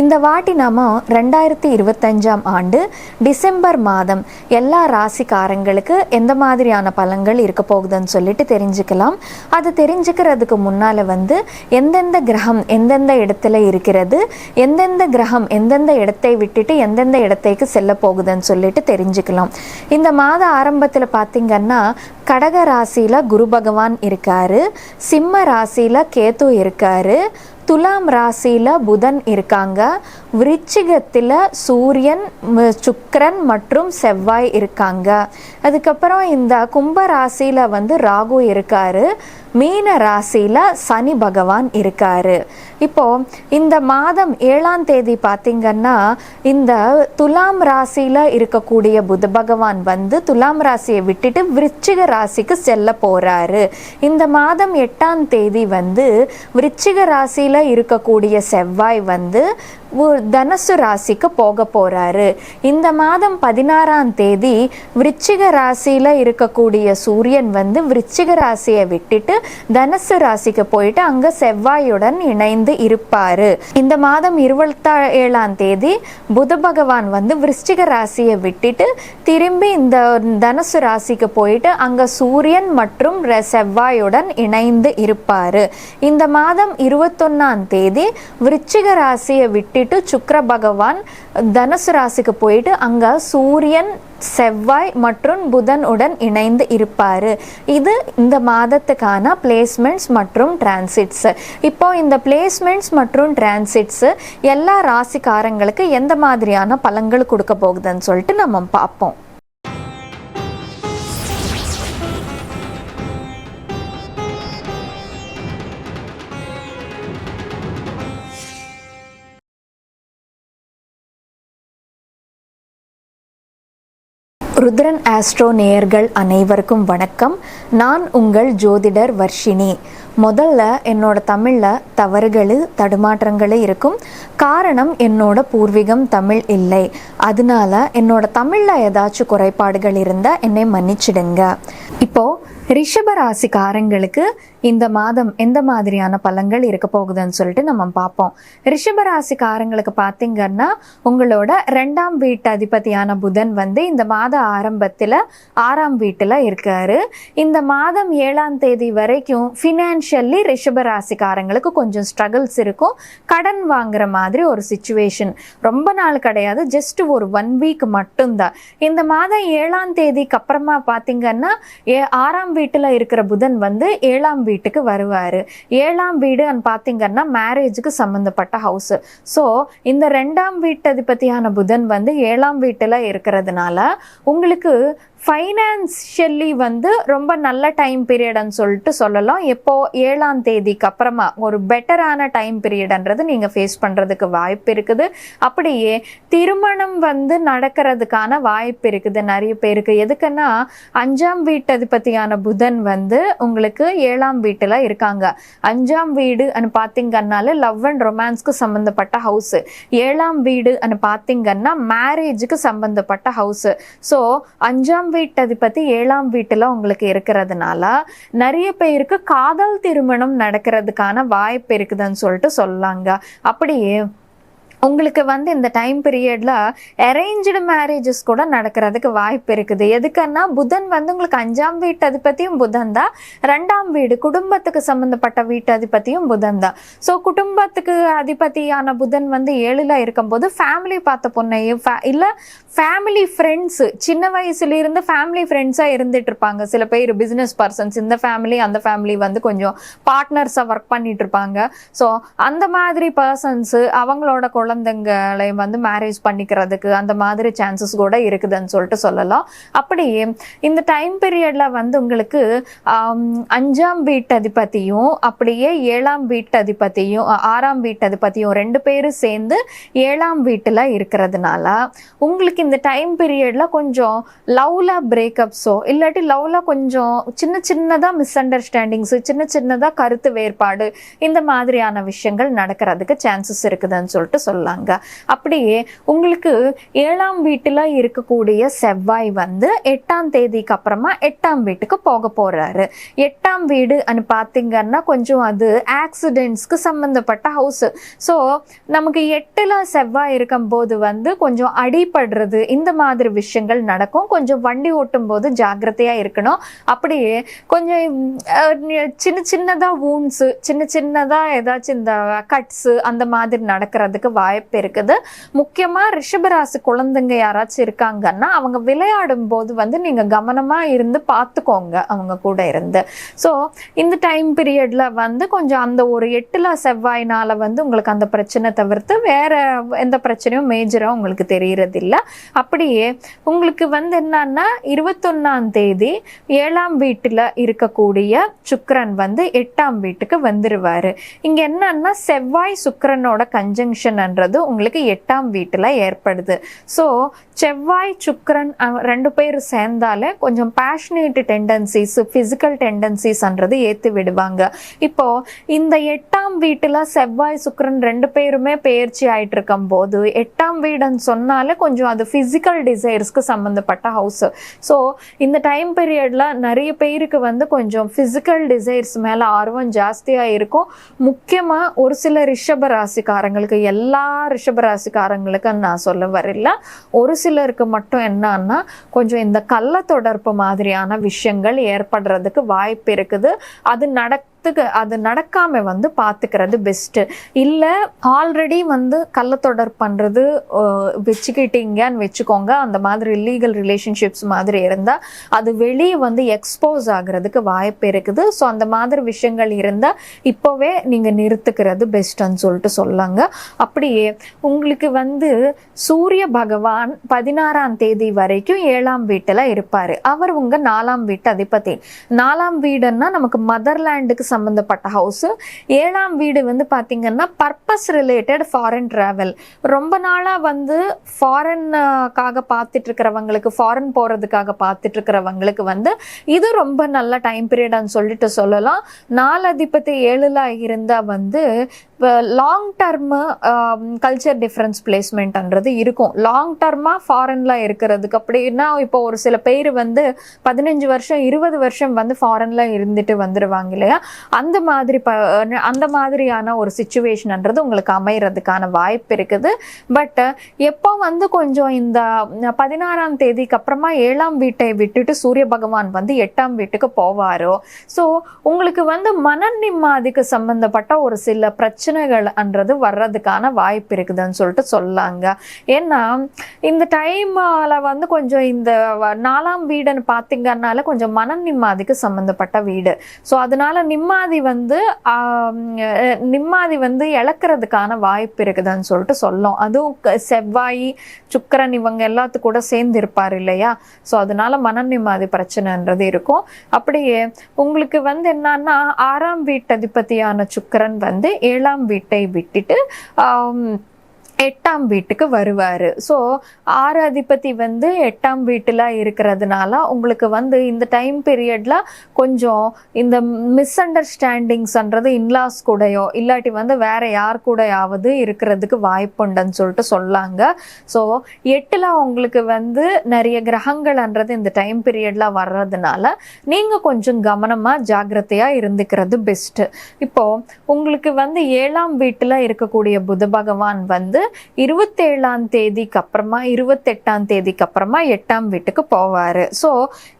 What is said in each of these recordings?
இந்த வாட்டி நாம ரெண்டாயிரத்தி இருபத்தஞ்சாம் ஆண்டு டிசம்பர் மாதம் எல்லா ராசிக்காரங்களுக்கு எந்த மாதிரியான பலன்கள் இருக்க போகுதுன்னு சொல்லிட்டு தெரிஞ்சுக்கலாம். அது தெரிஞ்சுக்கிறதுக்கு முன்னால் வந்து எந்தெந்த கிரகம் எந்தெந்த இடத்துல இருக்கிறது எந்தெந்த கிரகம் எந்தெந்த இடத்தை விட்டுட்டு எந்தெந்த இடத்தைக்கு செல்ல போகுதுன்னு சொல்லிட்டு தெரிஞ்சுக்கலாம். இந்த மாத ஆரம்பத்தில் பார்த்தீங்கன்னா கடக ராசியில குரு பகவான் இருக்காரு சிம்ம ராசியில் கேத்து இருக்காரு துலாம் ராசியில புதன் இருக்காங்க. விருச்சிகத்தில் சூரியன் சுக்கரன் மற்றும் செவ்வாய் இருக்காங்க. அதுக்கப்புறம் இந்த கும்ப ராசியில் வந்து ராகு இருக்காரு. மீன ராசியில் சனி பகவான் இருக்காரு. இப்போ இந்த மாதம் ஏழாம் தேதி பார்த்திங்கன்னா இந்த துலாம் ராசியில் இருக்கக்கூடிய புத பகவான் வந்து துலாம் ராசியை விட்டுட்டு விருச்சிக ராசிக்கு செல்ல போகிறாரு இந்த மாதம் எட்டாம் தேதி வந்து விருச்சிக ராசியில் இருக்கக்கூடிய செவ்வாய் வந்து தனுசு ராசிக்கு போக போறாரு. இந்த மாதம் பதினாறாம் தேதி விருச்சிக ராசியில இருக்கக்கூடிய சூரியன் வந்து விருச்சிக ராசியை விட்டுட்டு தனுசு ராசிக்கு போயிட்டு அங்க செவ்வாயுடன் இணைந்து இருப்பாரு. இந்த மாதம் இருபத்தா ஏழாம் தேதி புத பகவான் வந்து விருச்சிக ராசியை விட்டுட்டு திரும்பி இந்த தனுசு ராசிக்கு போயிட்டு அங்க சூரியன் மற்றும் செவ்வாயுடன் இணைந்து இருப்பாரு. இந்த மாதம் இருபத்தொன்னாம் தேதி விருச்சிக ராசியை விட்டு விட்டுட்டு சுக்கிர பகவான் தனுசு ராசிக்கு போயிட்டு அங்க சூரியன் செவ்வாய் மற்றும் புதன் உடன் இணைந்து இருப்பார். இது இந்த மாதத்துக்கான பிளேஸ்மெண்ட்ஸ் மற்றும் டிரான்சிட்ஸ் இப்போ இந்த பிளேஸ்மெண்ட்ஸ் மற்றும் டிரான்சிட்ஸ் எல்லா ராசிக்காரங்களுக்கு எந்த மாதிரியான பலன்கள் கொடுக்க போகுதுன்னு சொல்லிட்டு நம்ம பார்ப்போம். ருத்ரன் ஆஸ்ட்ரோ நேயர்கள் அனைவருக்கும் வணக்கம். நான் உங்கள் ஜோதிடர் வர்ஷினி. முதல்ல என்னோட தமிழில் தவறுகள் தடுமாற்றங்கள் இருக்கும். காரணம் என்னோட பூர்வீகம் தமிழ் இல்லை. அதனால என்னோட தமிழில் ஏதாச்சும் குறைபாடுகள் இருந்தால் என்னை மன்னிச்சிடுங்க. இப்போ ரிஷபராசிக்காரங்களுக்கு இந்த மாதம் எந்த மாதிரியான பலன்கள் இருக்க போகுதுன்னு சொல்லிட்டு நம்ம பார்ப்போம். ரிஷபராசிக்காரங்களுக்கு பார்த்தீங்கன்னா உங்களோட ரெண்டாம் வீட்டு அதிபதியான புதன் வந்து இந்த மாத ஆரம்பத்தில் ஆறாம் வீட்டில் இருக்காரு. இந்த மாதம் ஏழாம் தேதி வரைக்கும் ஃபினான்ஸ் ஃபினான்ஷியல்லி ரிஷபராசிக்காரங்களுக்கு கொஞ்சம் ஸ்ட்ரகிள்ஸ் இருக்கும். கடன் வாங்குற மாதிரி ஒரு சுச்சுவேஷன் ரொம்ப நாள் கிடையாது ஜஸ்ட் ஒரு ஒன் வீக் மட்டும்தான். இந்த மாதம் ஏழாம் தேதிக்கு அப்புறமா பார்த்தீங்கன்னா ஏ ஆறாம் வீட்டில் இருக்கிற புதன் வந்து ஏழாம் வீட்டுக்கு வருவார். ஏழாம் வீடு பார்த்தீங்கன்னா மேரேஜுக்கு சம்மந்தப்பட்ட ஹவுஸ் ஸோ இந்த ரெண்டாம் வீட்டதிபதியான புதன் வந்து ஏழாம் வீட்டில் இருக்கிறதுனால உங்களுக்கு ஃபைனான்ஷியலி வந்து ரொம்ப நல்ல டைம் பீரியட்னு சொல்லிட்டு சொல்லலாம். எப்போ ஏழாம் தேதிக்கு அப்புறமா ஒரு பெட்டரான டைம் பீரியட்ன்றது நீங்கள் ஃபேஸ் பண்ணுறதுக்கு வாய்ப்பு இருக்குது. அப்படியே திருமணம் வந்து நடக்கிறதுக்கான வாய்ப்பு இருக்குது நிறைய பேருக்கு. எதுக்குன்னா அஞ்சாம் வீட்டு அதிபதியான புதன் வந்து உங்களுக்கு ஏழாம் வீட்டில் இருக்காங்க. அஞ்சாம் வீடு பார்த்தீங்கன்னால லவ் அண்ட் ரொமான்ஸ்க்கு சம்மந்தப்பட்ட ஹவுஸு ஏழாம் வீடு பார்த்தீங்கன்னா மேரேஜுக்கு சம்மந்தப்பட்ட ஹவுஸு ஸோ அஞ்சாம் வீட்டு அதிபதி ஏழாம் வீட்டில் உங்களுக்கு இருக்கிறதுனால நிறைய பேருக்கு காதல் திருமணம் நடக்கிறதுக்கான வாய்ப்பு இருக்குதுன்னு சொல்லிட்டு சொல்லாங்க. அப்படியே உங்களுக்கு வந்து இந்த டைம் பீரியட்ல அரேஞ்சு மேரேஜஸ் கூட நடக்கிறதுக்கு வாய்ப்பு இருக்குது. எதுக்குன்னா புதன் வந்து உங்களுக்கு அஞ்சாம் வீட்டு அதிபதியும் புதன் தான். ரெண்டாம் வீடு குடும்பத்துக்கு சம்பந்தப்பட்ட வீட்டு அதிபதியும் புதன் தான். ஸோ குடும்பத்துக்கு அதிபதியான புதன் வந்து ஏழுல இருக்கும்போது ஃபேமிலி பார்த்த பொண்ணையும் இல்லை ஃபேமிலி ஃப்ரெண்ட்ஸ் சின்ன வயசுல இருந்து ஃபேமிலி ஃப்ரெண்ட்ஸா இருந்துட்டு இருப்பாங்க சில பேர் பிசினஸ் பர்சன்ஸ் இந்த ஃபேமிலி அந்த ஃபேமிலி வந்து கொஞ்சம் பார்ட்னர்ஸா ஒர்க் பண்ணிட்டு இருப்பாங்க ஸோ அந்த மாதிரி பர்சன்ஸ் அவங்களோட குழந்தைங்களை வந்து மேரேஜ் பண்ணிக்கிறதுக்கு அந்த மாதிரி சான்சஸ் கூட இருக்குதுன்னு சொல்லிட்டு சொல்லலாம். அப்படியே இந்த டைம் பீரியட்ல வந்து உங்களுக்கு அஞ்சாம் வீட்டதிபதியும் அப்படியே ஏழாம் வீட்டதிபதியும் ஆறாம் வீட்டதிபதியும் ரெண்டு பேரும் சேர்ந்து ஏழாம் வீட்டில் இருக்கிறதுனால உங்களுக்கு இந்த டைம் பீரியட்ல கொஞ்சம் லவ்ல பிரேக்கப்ஸோ இல்லாட்டி லவ்ல கொஞ்சம் சின்ன சின்னதாக மிஸ் அண்டர்ஸ்டாண்டிங்ஸ் சின்ன சின்னதாக கருத்து வேறுபாடு இந்த மாதிரியான விஷயங்கள் நடக்கிறதுக்கு சான்சஸ் இருக்குதுன்னு சொல்லிட்டு சொல்லலாம். சொல்லலாங்க அப்படியே உங்களுக்கு ஏழாம் வீட்டுல இருக்கக்கூடிய செவ்வாய் வந்து எட்டாம் தேதிக்கு அப்புறமா எட்டாம் வீட்டுக்கு போக போறாரு. எட்டாம் வீடு பார்த்தீங்கன்னா கொஞ்சம் அது ஆக்சிடென்ட்ஸ்க்கு சம்மந்தப்பட்ட ஹவுஸ் ஸோ நமக்கு எட்டில் செவ்வாய் இருக்கும்போது வந்து கொஞ்சம் அடிபடுறது இந்த மாதிரி விஷயங்கள் நடக்கும். கொஞ்சம் வண்டி ஓட்டும் போது ஜாக்கிரதையா இருக்கணும். அப்படியே கொஞ்சம் சின்ன சின்னதா வூன்ஸ் சின்ன சின்னதா ஏதாச்சும் இந்த கட்ஸ் அந்த மாதிரி நடக்கிறதுக்கு வாய்ப்பு இருக்குது. முக்கியமா ரிஷபராசி குழந்தைங்க யாராச்சும் இருக்காங்கன்னா அவங்க விளையாடும் போது வந்து நீங்க கவனமா இருந்து பார்த்துக்கோங்க அவங்க கூட இருந்து. ஸோ இந்த டைம் பீரியட்ல வந்து கொஞ்சம் அந்த ஒரு எட்டுல செவ்வாய்னால வந்து உங்களுக்கு அந்த பிரச்சனை தவிர்த்து வேற எந்த பிரச்சனையும் மேஜரா உங்களுக்கு தெரியறது இல்ல அப்படியே உங்களுக்கு வந்து என்னன்னா இருபத்தொன்னாம் தேதி ஏழாம் வீட்டுல இருக்கக்கூடிய சுக்கரன் வந்து எட்டாம் வீட்டுக்கு வந்துருவாரு. இங்க என்னன்னா செவ்வாய் சுக்கிரனோட அப்படின்றது உங்களுக்கு எட்டாம் வீட்டுல ஏற்படுது. ஸோ செவ்வாய் சுக்கிரன் ரெண்டு பேர் சேர்ந்தாலே கொஞ்சம் பேஷனேட் டெண்டன்சிஸ் ஃபிசிக்கல் டெண்டன்சிஸ்ன்றது ஏற்றி விடுவாங்க. இப்போ இந்த எட்டாம் வீட்டுல செவ்வாய் சுக்கிரன் ரெண்டு பேருமே பயிற்சி ஆயிட்டு இருக்கும் போது எட்டாம் வீடுன்னு சொன்னாலே கொஞ்சம் அது ஃபிசிக்கல் டிசைர்ஸ்க்கு சம்பந்தப்பட்ட ஹவுஸ் ஸோ இந்த டைம் பீரியட்ல நிறைய பேருக்கு வந்து கொஞ்சம் பிசிக்கல் டிசைர்ஸ் மேல ஆர்வம் ஜாஸ்தியா இருக்கும். முக்கியமா ஒரு சில ரிஷப ராசிக்காரங்களுக்கு எல்லா எல்லா ரிஷபராசிக்காரங்களுக்கும் நான் சொல்ல வரல. ஒரு சிலருக்கு மட்டும் என்னன்னா கொஞ்சம் இந்த கள்ள தொடர்பு மாதிரியான விஷயங்கள் ஏற்படுறதுக்கு வாய்ப்பு இருக்குது. அது நடத்துக்கு அது நடக்காம வந்து பார்த்துக்கிறது பெஸ்ட் இல்ல ஆல்ரெடி வந்து கள்ளத்தொடர் பண்றது வச்சுக்கிட்டீங்கன்னு வச்சுக்கோங்க. அந்த மாதிரி இல்லீகல் ரிலேஷன்ஷிப்ஸ் மாதிரி இருந்தா அது வெளியே வந்து எக்ஸ்போஸ் ஆகுறதுக்கு வாய்ப்பு இருக்குது. ஸோ அந்த மாதிரி விஷயங்கள் இருந்தா இப்போவே நீங்க நிறுத்துக்கிறது பெஸ்ட்னு சொல்லிட்டு சொல்லாங்க. அப்படியே உங்களுக்கு வந்து சூரிய பகவான் பதினாறாம் தேதி வரைக்கும் ஏழாம் வீட்டுல இருப்பாரு. அவர் உங்க நாலாம் வீட்டு அதிபதி. நாலாம் வீடுன்னா நமக்கு மதர்லேண்டுக்கு சம்மந்தப்பட்ட ஹவுஸு ஏழாம் வீடு வந்து பார்த்திங்கன்னா பர்பஸ் ரிலேட்டட் ஃபாரின் ட்ராவல் ரொம்ப நாளாக வந்து ஃபாரின்காக பார்த்துட்டு இருக்கிறவங்களுக்கு ஃபாரின் போகிறதுக்காக பார்த்துட்டு இருக்கிறவங்களுக்கு வந்து இது ரொம்ப நல்ல டைம் பீரியடான்னு சொல்லிட்டு சொல்லலாம். நாலு ஏழில் இருந்தால் வந்து லாங் டர்மு கல்ச்சர் டிஃப்ரென்ஸ் பிளேஸ்மெண்ட்ன்றது இருக்கும். லாங் டர்மாக ஃபாரின்ல இருக்கிறதுக்கு அப்படின்னா இப்போ ஒரு சில பேர் வந்து பதினஞ்சு வருஷம் இருபது வருஷம் வந்து ஃபாரின்ல இருந்துட்டு வந்துடுவாங்க இல்லையா? அந்த மாதிரி ப அந்த மாதிரியான ஒரு சுச்சுவேஷன்ன்றது உங்களுக்கு அமைகிறதுக்கான வாய்ப்பு இருக்குது. பட் எப்போ வந்து கொஞ்சம் இந்த பதினாறாம் தேதிக்கு அப்புறமா ஏழாம் வீட்டை விட்டுட்டு சூரிய பகவான் வந்து எட்டாம் வீட்டுக்கு போவாரோ? ஸோ உங்களுக்கு வந்து மன நிம்மதிக்கு சம்பந்தப்பட்ட ஒரு சில பிரச்சனைகள் அன்றது வர்றதுக்கான வாய்ப்பு இருக்குதுன்னு சொல்லிட்டு சொல்லாங்க. ஏன்னா இந்த டைம்ல வந்து கொஞ்சம் இந்த நாலாம் வீடுன்னு பார்த்தீங்கன்னால கொஞ்சம் மன நிம்மதிக்கு சம்மந்தப்பட்ட வீடு. ஸோ அதனால நிம்மதி வந்து நிம்மதி வந்து இழக்கிறதுக்கான வாய்ப்பு இருக்குதுன்னு சொல்லிட்டு சொல்லும் அதுவும் க- செவ்வாய் சுக்கரன் இவங்க எல்லாத்து கூட சேர்ந்து இருப்பார் இல்லையா? ஸோ அதனால மன நிம்மதி பிரச்சனைன்றது இருக்கும். அப்படியே உங்களுக்கு வந்து என்னன்னா ஆறாம் வீட்டு அதிபதியான வந்து ஏழாம் வீட்டை விட்டுட்டு எட்டாம் வீட்டுக்கு வருவார். ஸோ ஆறு வந்து எட்டாம் வீட்டில் இருக்கிறதுனால உங்களுக்கு வந்து இந்த டைம் பீரியடில் கொஞ்சம் இந்த மிஸ் அண்டர்ஸ்டாண்டிங்ஸ்ன்றது இன்லாஸ் கூடயோ இல்லாட்டி வந்து வேற யார் கூடயாவது இருக்கிறதுக்கு வாய்ப்புண்டுன்னு சொல்லிட்டு சொல்லாங்க. ஸோ எட்டில் உங்களுக்கு வந்து நிறைய கிரகங்கள்ன்றது இந்த டைம் பீரியடில் வர்றதுனால நீங்கள் கொஞ்சம் கவனமாக ஜாக்கிரதையாக இருந்துக்கிறது பெஸ்ட்டு இப்போது உங்களுக்கு வந்து ஏழாம் வீட்டில் இருக்கக்கூடிய புத பகவான் வந்து இருபத்தேழாம் தேதிக்கு அப்புறமா இருபத்தெட்டாம் தேதிக்கு அப்புறமா எட்டாம் வீட்டுக்கு போவார். ஸோ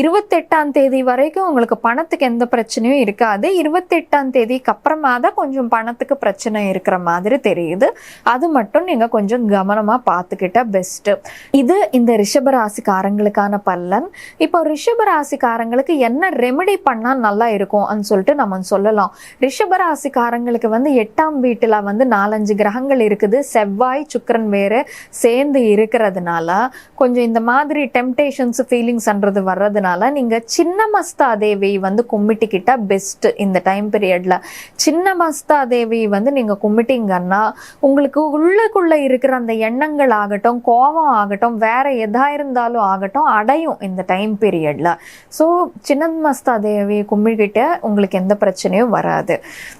இருபத்தெட்டாம் தேதி வரைக்கும் உங்களுக்கு பணத்துக்கு எந்த பிரச்சனையும் இருக்காது. இருபத்தெட்டாம் தேதிக்கு அப்புறமா தான் கொஞ்சம் பணத்துக்கு பிரச்சனை இருக்கிற மாதிரி தெரியுது. அது மட்டும் நீங்கள் கொஞ்சம் கவனமாக பார்த்துக்கிட்டா பெஸ்ட்டு இது இந்த ரிஷபராசிக்காரங்களுக்கான பலன். இப்போ ரிஷபராசிக்காரங்களுக்கு என்ன ரெமெடி பண்ணால் நல்லா இருக்கும்னு சொல்லிட்டு நம்ம சொல்லலாம். ரிஷபராசிக்காரங்களுக்கு வந்து எட்டாம் வீட்டில் வந்து நாலஞ்சு கிரகங்கள் இருக்குது. செவ்வாய் சுக்கிரன் வேறு சேர்ந்து இருக்கிறதுனால கொஞ்சம் இந்த மாதிரி டெம்டேஷன்ஸ் ஃபீலிங்ஸ்ன்றது வர்றதுனால நீங்கள் சின்ன மஸ்தா தேவி வந்து கும்பிட்டுக்கிட்டா பெஸ்ட் இந்த டைம் பீரியட்ல சின்ன மஸ்தா தேவி வந்து நீங்கள் கும்பிட்டிங்கன்னா உங்களுக்கு உள்ளுக்குள்ள இருக்கிற அந்த எண்ணங்கள் ஆகட்டும் கோபம் ஆகட்டும் வேற எதா இருந்தாலும் ஆகட்டும் அடையும் இந்த டைம் பீரியட்ல ஸோ சின்ன மஸ்தா தேவி கும்பிட்டுக்கிட்ட உங்களுக்கு எந்த பிரச்சனையும் வராது.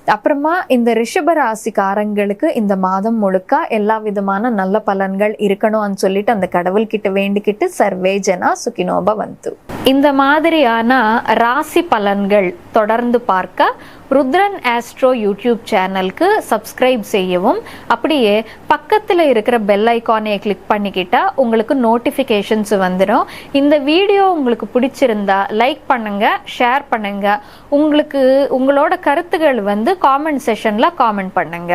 அப்புறமா இந்த ரிஷபராசிக்காரங்களுக்கு இந்த மாதம் முழுக்க எல்லா எல்லா விதமான நல்ல பலன்கள் இருக்கணும்னு சொல்லிட்டு அந்த கடவுள்கிட்ட வேண்டிக்கிட்டு சர்வே ஜனா சுகினோப வந்து இந்த மாதிரியான ராசி பலன்கள் தொடர்ந்து பார்க்க ருத்ரன் ஆஸ்ட்ரோ யூடியூப் சேனலுக்கு சப்ஸ்கிரைப் செய்யவும் அப்படியே பக்கத்தில் இருக்கிற பெல் ஐக்கானை கிளிக் பண்ணிக்கிட்டா உங்களுக்கு நோட்டிஃபிகேஷன்ஸ் வந்துடும் இந்த வீடியோ உங்களுக்கு பிடிச்சிருந்தா லைக் பண்ணுங்க ஷேர் பண்ணுங்க. உங்களுக்கு உங்களோட கருத்துக்கள் வந்து காமெண்ட் செஷனில் காமெண்ட் பண்ணுங்க.